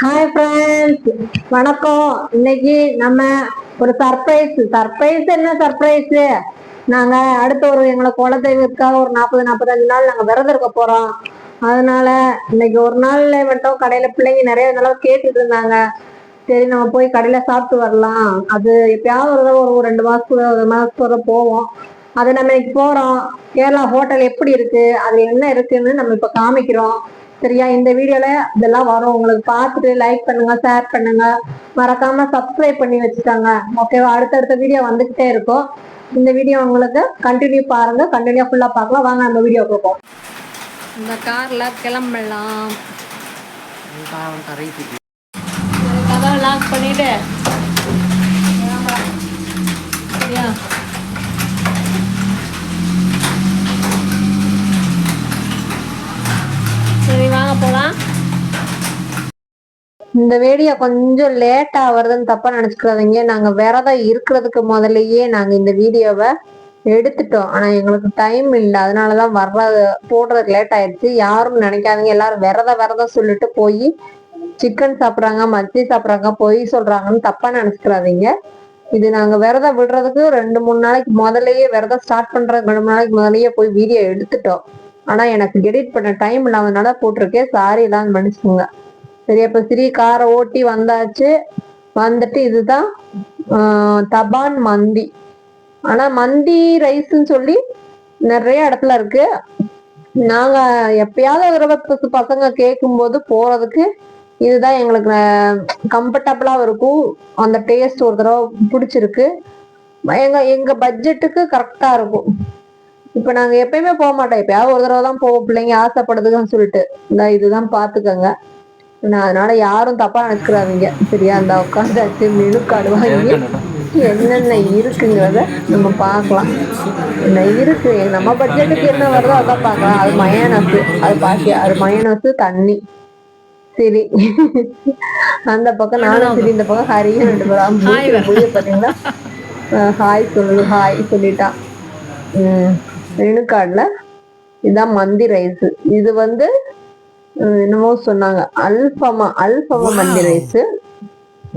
Hi friends வணக்கம். இன்னைக்கு நம்ம ஒரு சர்ப்ரைஸ் சர்ப்ரைஸ் என்ன சர்ப்ரைஸ் நாங்க அடுத்த ஒரு எங்களை குலதெய்வத்துக்காக ஒரு நாற்பது நாற்பத்தஞ்சு நாள் நாங்க விரதம் இருக்க போறோம். அதனால இன்னைக்கு ஒரு நாள்ல மட்டும் கடையில பிள்ளைங்க நிறைய நாளாக கேட்டுட்டு இருந்தாங்க. சரி நம்ம போய் கடையில சாப்பிட்டு வரலாம். அது எப்பயாவது ஒரு ஒரு ரெண்டு மாசத்துக்கு ஒரு மாசத்துக்கு போவோம். அது நம்ம இன்னைக்கு போறோம். கேரளா ஹோட்டல் எப்படி இருக்கு? அது என்ன இருக்குன்னு நம்ம இப்ப காமிக்கிறோம். சரியா? இந்த வீடியோல இதெல்லாம் வரும். உங்களுக்கு பார்த்துட்டு லைக் பண்ணுங்க ஷேர் பண்ணுங்க. மறக்காம சப்ஸ்கிரைப் பண்ணி வச்சுட்டாங்க ஓகேவா அடுத்தடுத்த வீடியோ வந்துகிட்டே இருக்கும். இந்த வீடியோ உங்களுக்கு கண்டினியூ பாருங்க. கண்டினியூ ஃபுல்லா பார்க்கலாம். வாங்க அந்த வீடியோ பார்ப்போம் இந்த கார்ல கிளம்பலாம். கதவை லாக் பண்ணிட்டு. சரியா சரி வாங்க போலாம் இந்த வீடியோ கொஞ்சம் லேட்டா வருதுன்னு தப்பா நினைச்சுக்காதீங்க. நாங்க விரதம் இருக்கிறதுக்கு முதல்லயே நாங்க இந்த வீடியோவை எடுத்துட்டோம். ஆனா எங்களுக்கு டைம் இல்லை. அதனாலதான் வர்றது போடுறதுக்கு லேட் ஆயிடுச்சு. யாரும் நினைக்காதீங்க. எல்லாரும் விரதம் விரதம் சொல்லிட்டு போய் சிக்கன் சாப்பிட்றாங்க மத்தி சாப்பிட்றாங்க பொய் சொல்றாங்கன்னு தப்பா நினைச்சுக்கிறாதீங்க இது நாங்க விரதம் விடுறதுக்கு ரெண்டு மூணு நாளைக்கு முதல்லயே விரதம் ஸ்டார்ட் பண்றதுக்கு ரெண்டு மூணு நாளைக்கு முதல்லயே போய் வீடியோ எடுத்துட்டோம். ஆனா எனக்கு எடிட் பண்ண டைம் இல்லாதனால போட்டிருக்கேன். சாரி எல்லாம் மன்னிச்சுக்கோங்க. சரி அப்ப சிறி காரை ஓட்டி வந்தாச்சு. வந்துட்டு இதுதான் தபான் மந்தி. ஆனா மந்தி ரைஸ்ன்னு சொல்லி நிறைய இடத்துல இருக்கு. நாங்க எப்பயாவது ஒரு தடவை பசங்க பசங்க கேட்கும்போது போறதுக்கு இதுதான் எங்களுக்கு கம்ஃபர்டபுளா இருக்கும். அந்த டேஸ்ட் ஒரு தடவை பிடிச்சிருக்கு. எங்க எங்க பட்ஜெட்டுக்கு கரெக்டா இருக்கும். இப்ப நாங்க எப்பயுமே போக மாட்டோம். எப்பயாவது ஒரு தடவை தான் போவோம். பிள்ளைங்க ஆசைப்படுதுன்னு சொல்லிட்டு. இந்த இதுதான் பாத்துக்கோங்க. நான் அதனால யாரும் தப்பா நினைச்சுக்கிறாதீங்க சரியா? அந்த உட்காந்தாச்சு மெனுக்காடு வாங்கி என்னென்ன இருக்குங்கிறத நம்ம பார்க்கலாம். என்ன இருக்கு? நம்ம பட்ஜெட்டுக்கு என்ன வருதோ அதான் பார்க்கலாம். அது மயனஸ் அது பாக்கி அது மயனஸ் தண்ணி. சரி. அந்த பக்கம் நானும் சரி இந்த பக்கம் ஹரியும் ரெண்டு பேரும். புரிய பாத்தீங்களா ஹாய் சொல்லு ஹாய் சொல்லிட்டான் ரெணுக்காடுல இதான் மந்தி ரைஸ் இது வந்து என்னமோ சொன்னாங்க. அல்ஃபமா அல்ஃபமா மந்தி ரைஸ்.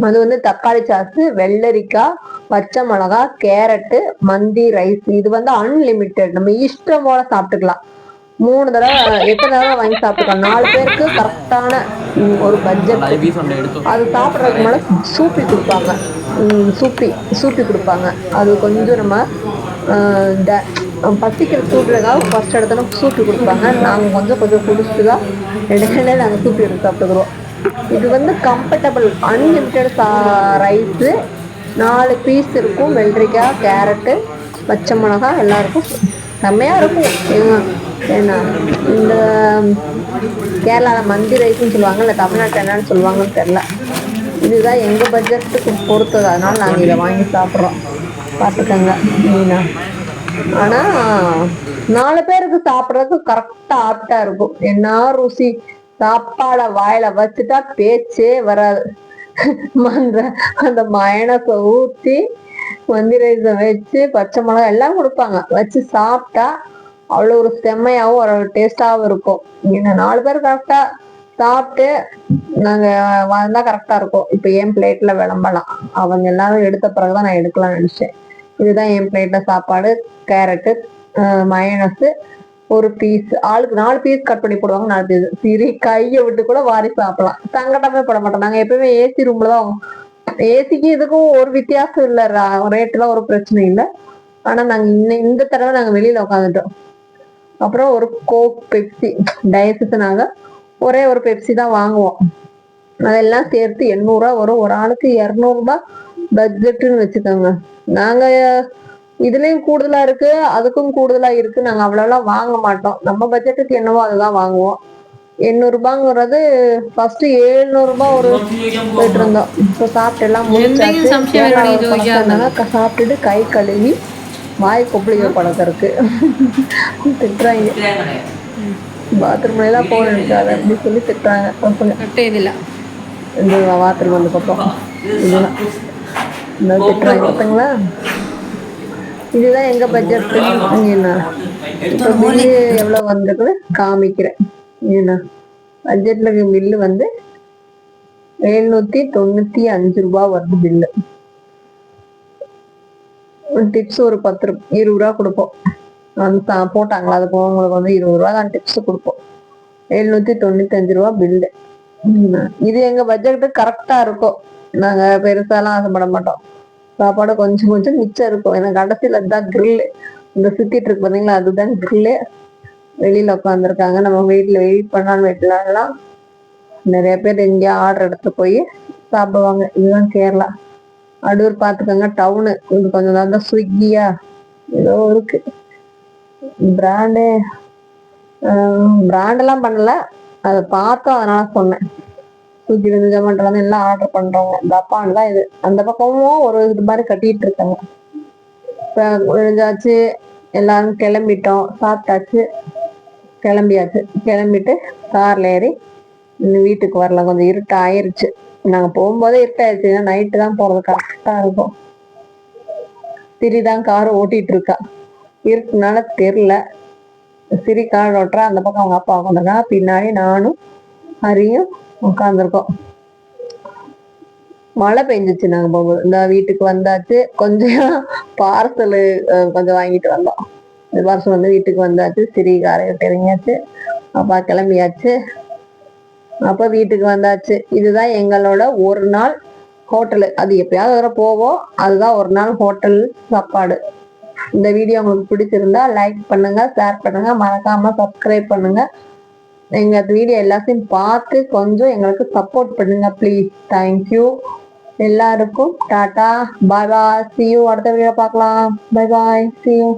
அது வந்து தக்காளி சாஸ் வெள்ளரிக்காய் பச்சை மிளகா கேரட்டு மந்தி ரைஸ். இது வந்து அன்லிமிட்டெட் நம்ம இஷ்டம் போல சாப்பிட்டுக்கலாம். மூணு தடவை எத்தனை தடவை வாங்கி சாப்பிட்டுக்கலாம். நாலு பேருக்கு கரெக்டான ஒரு பட்ஜெட் அது சாப்பிட்றதுக்கு மேலே சூப்பி கொடுப்பாங்க. சூப்பி சூப்பி கொடுப்பாங்க. அது கொஞ்சம் நம்ம பசிக்கிற சூடுறதுக்காக ஃபஸ்ட் இடத்துல சூட்டு கொடுப்பாங்க. நாங்கள் கொஞ்சம் கொஞ்சம் குடிச்சு தான் இடையில நாங்கள் சூட்டு எடுத்து சாப்பிட்டுக்கிறோம். இது வந்து கம்ஃபர்டபுள் அன்லிமிட்டெட் ரைஸு நாலு பீஸ் இருக்கும். வெள்ளரிக்காய் கேரட்டு பச்சை மிளகாய் எல்லாம் இருக்கும். செம்மையாக இருக்கும் ஏன்னா இந்த கேரளாவில் மந்தி ரைஸ்னு சொல்லுவாங்க இல்லை தமிழ்நாட்டில் என்னன்னு சொல்லுவாங்கன்னு தெரில இதுதான் எங்கள் பட்ஜெட்டுக்கு பொறுத்தது. அதனால நாங்கள் இதை வாங்கி சாப்பிட்றோம். பார்த்துக்கோங்க மீனா. ஆனா நாலு பேருக்கு சாப்பிட்றதுக்கு கரெக்டா ஆப்டா இருக்கும். என்ன ருசி? சாப்பாடை வாயில வச்சுட்டா பேச்சே வராது. அந்த அந்த மயனத்தை ஊற்றி மந்தி வச்சு பச்சை மிளகாய் எல்லாம் கொடுப்பாங்க. வச்சு சாப்பிட்டா அவ்வளோ ஒரு செம்மையாகவும் ஒரு டேஸ்டாகவும் இருக்கும். இங்கே நாலு பேர் கரெக்டாக சாப்பிட்டு நாங்கள் வந்தால் கரெக்டாக இருக்கும். இப்போ என் பிளேட்டில் விளம்பலாம் அவங்க எல்லாரும் எடுத்த பிறகு தான் நான் எடுக்கலாம்னு நினச்சேன். இதுதான் என் பிளேட்ல சாப்பாடு கேரட்டு மயனஸு ஒரு பீஸ் ஆளுக்கு நாலு பீஸ் கட் பண்ணி போடுவாங்க நாலு பீஸ் சரி கையை விட்டு கூட வாரி சாப்பிடலாம். சங்கடமே பட மாட்டோம். நாங்கள் எப்பயுமே ஏசி ரூம்ல தான் ஏசிக்கு இதுக்கும் ஒரு வித்தியாசம் இல்லை ரேட்லாம் ஒரு பிரச்சனை இல்லை. ஆனால் நாங்கள் இன்னும் இந்த தடவை நாங்கள் வெளியில் உட்காந்துட்டோம் அப்புறம் ஒரு கோக் பெப்சி டயத்துக்கு நாங்கள் ஒரே ஒரு பெப்சி தான் வாங்குவோம். அதெல்லாம் சேர்த்து எண்ணூறுரூவா வரும். ஒரு ஆளுக்கு இரநூறுபா பட்ஜெட்டுன்னு வச்சுக்கோங்க. நாங்க இதுலயும் கூடுதலா இருக்கு அதுக்கும் கூடுதலா இருக்கு. நாங்க அவ்வளவுலாம் வாங்க மாட்டோம். நம்ம பட்ஜெட்டுக்கு என்னவோ அதுதான் வாங்குவோம். எண்ணூறு ஃபர்ஸ்ட் எழுநூறு ரூபாய் ஒரு போயிட்டு இருந்தோம் இப்போ சாப்பிட்டு எல்லாம் சாப்பிட்டுட்டு கை கழுவி வாய் கொப்பளிக்க பழக்கம் இருக்கு திட்டுறாங்க. பாத்ரூம்ல எல்லாம் போக இருக்காது அப்படின்னு சொல்லி திட்டுறாங்க. பாத்ரூம் வந்து பக்கம். இதெல்லாம் இந்த திட்டுறாங்க பார்த்தீங்களா இதுதான் எங்க பட்ஜெட் என்ன இப்போ பில்லு எவ்வளவு வந்திருக்குன்னு காமிக்கிறேன். என்ன பட்ஜெட்ல பில்லு வந்து எழுநூத்தி தொண்ணூத்தி அஞ்சு ரூபாய் வருது பில்லு டிப்ஸ் ஒரு பத்து ரூ இருபது ரூபா கொடுப்போம். வந்து போட்டாங்களா? அதுக்கு உங்களுக்கு வந்து இருபது ரூபா தான் டிப்ஸ் கொடுப்போம். எழுநூத்தி தொண்ணூத்தி அஞ்சு ரூபா பில்லு இது எங்க பட்ஜெட்டு கரெக்டா இருக்கும் நாங்க பெருசாலாம் ஆசைப்பட மாட்டோம். சாப்பாடு கொஞ்சம் கொஞ்சம் மிச்சம் இருக்கும். ஏன்னா கடைசியில் அதுதான் grill இந்த சுத்திட்டு இருக்கு பாத்தீங்களா? அதுதான் கிரில்லு வெளியில உட்காந்துருக்காங்க நம்ம வீட்டுல வெயிட் பண்ணாலும் வெட்டலாம் நிறைய பேர் எங்கேயா ஆர்டர் எடுத்து போய் சாப்பிடுவாங்க. இதுதான் கேரளா. அடூர் பார்த்துக்கோங்க டவுனு இது கொஞ்சம் தான் ஸ்விக்கியா? ஏதோ இருக்கு. பிராண்டு பிராண்டெல்லாம் பண்ணல. அதை பார்த்தோம் அதனால சொன்னேன். ஸ்விக்கி வந்து ஜொமேட்டோல இருந்து எல்லாம் ஆர்டர் பண்றவங்க. ஜப்பான் தான் இது. அந்த பக்கமும் ஒரு இது மாதிரி கட்டிட்டு இருக்காங்க. இப்போ விழுந்தாச்சு எல்லாரும் கிளம்பிட்டோம். சாப்பிட்டாச்சு கிளம்பியாச்சு. கிளம்பிட்டு கார்ல ஏறி இன்னும் வீட்டுக்கு வரல கொஞ்சம் இருட்டு ஆயிருச்சு நாங்க போகும்போதே இருட்டாயிருச்சு. ஏன்னா நைட்டு தான் போறது கரெக்டா இருக்கும். சிரி தான் கார் ஓட்டிட்டு இருக்கா. இருட்டுனால தெரியல. சிரி கார் ஓட்டுறா. அந்த பக்கம் அவங்க அப்பா உட்காந்துருக்கா பின்னாடி நானும் ஹரியும் உட்காந்துருக்கோம் மழை பெஞ்சிச்சு நாங்க போகும்போது. இந்த வீட்டுக்கு வந்தாச்சு. கொஞ்சம் பார்சல் கொஞ்சம் வாங்கிட்டு வந்தோம். இந்த பார்சல் வந்து வீட்டுக்கு வந்தாச்சு. சிறி காரை விட்டு இறங்கியாச்சு. அப்பா கிளம்பியாச்சு. அப்ப வீட்டுக்கு வந்தாச்சு. இதுதான் எங்களோட ஒரு நாள் ஹோட்டலு அது எப்பயாவது வர போவோம். அதுதான் ஒரு நாள் ஹோட்டல் சாப்பாடு. இந்த வீடியோ உங்களுக்கு பிடிச்சிருந்தா லைக் பண்ணுங்க ஷேர் பண்ணுங்க. மறக்காம சப்ஸ்கிரைப் பண்ணுங்க. எங்க வீடியோ எல்லாத்தையும் பார்த்து கொஞ்சம் எங்களுக்கு சப்போர்ட் பண்ணுங்க ப்ளீஸ் தேங்க்யூ எல்லாருக்கும் ta ta bye bye see you அடுத்த வீடியோ பார்க்கலாம். Bye bye see you